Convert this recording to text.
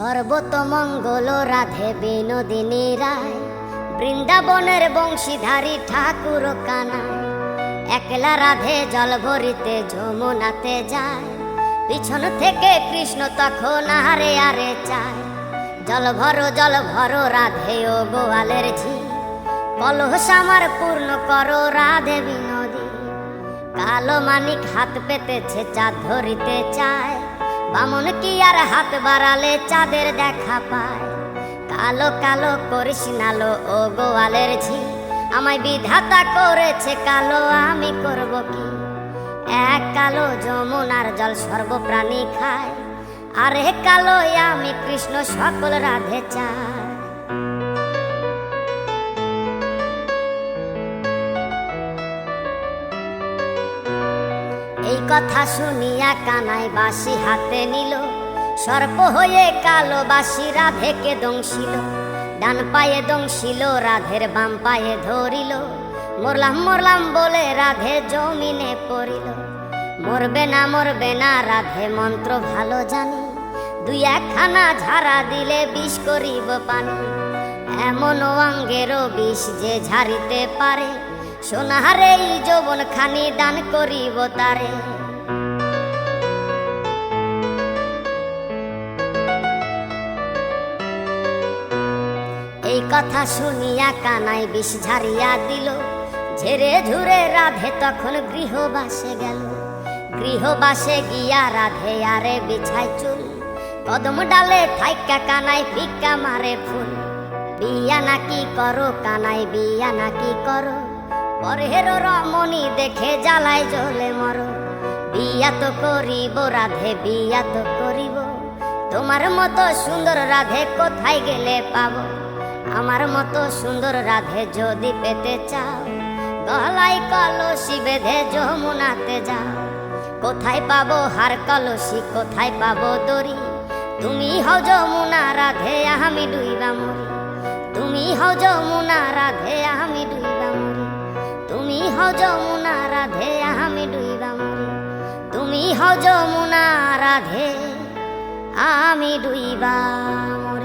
সর্বতমঙ্গল রাধে বিনোদিনী রায়। বৃন্দাবনের বংশীধারী ঠাকুর কানায় একলা রাধে জল ভরিতে যমুনাতে যায়। পিছন থেকে কৃষ্ণ তখন আরে আরে চায়। জল ভরো জল ভরো রাধে ও গোয়ালের ঝি। কলহ আমার পূর্ণ করো রাধে বিনোদী। কালো মানিক হাত পেতেছে, চাঁদ ধরিতে চায়। বামন কি আর হাত বাড়ালে চাঁদের দেখা পায়? কালো কালো করিস নালো ও গোয়ালের ঝি। আমায় বিধাতা করেছে কালো, আমি করব কি? এক কালো যমুনার জল সর্বপ্রাণী খায়, আর কালো আমি কৃষ্ণ, সকল রাধে চায়। কথা শুনিয়া কানাই বাসি হাতে নিল। সর্প হয়ে কালো বাসি রাধেকে দংশিল। ডান পায়ে দংশিল, রাধের বাম পায়ে ধরিল। মরলাম মরলাম বলে রাধে জমিনে পড়িল। মরবে না মরবে না, রাধে মন্ত্র ভালো জানি। দুই একখানা ঝাড়া দিলে বিষ করিব পানি। এমন অঙ্গেরও বিষ যে ঝাড়িতে পারে। সোনাহারে এই যৌবন খানি দান করিব তারে। কথা শুনিয়া কানাই বিষ ঝাড়িয়া দিল। ঝেড়ে ঝুরে রাধে তখন গৃহবাসে গেল। গৃহবাসে গিয়া রাধে আরে বিছাই চুল। কদম ডালে থাইকা কানাই ফিক্কা মারে ফুল। বিয়া নাকি করো কানাই, বিয়া নাকি করো? পরের রমণী দেখে জ্বালায় জ্বলে মরো। বিয়া তো করিব রাধে, বিয়া তো করিব। তোমার মতো সুন্দর রাধে কোথায় গেলে পাবো? আমার মতো সুন্দর রাধে যদি পেতে চাও, গলায় কলসি বেঁধে যমুনাতে যাও। কোথায় পাবো হার কলসি, কোথায় পাবো দড়ি? তুমি হও যমুনা রাধে, আমি ডুইবা মরি তুমি হও যমুনা রাধে, আমি ডুইবা মরি তুমি হও যমুনা রাধে, আমি ডুইবা মরি তুমি হও যমুনা রাধে, আমি ডুইবা মরি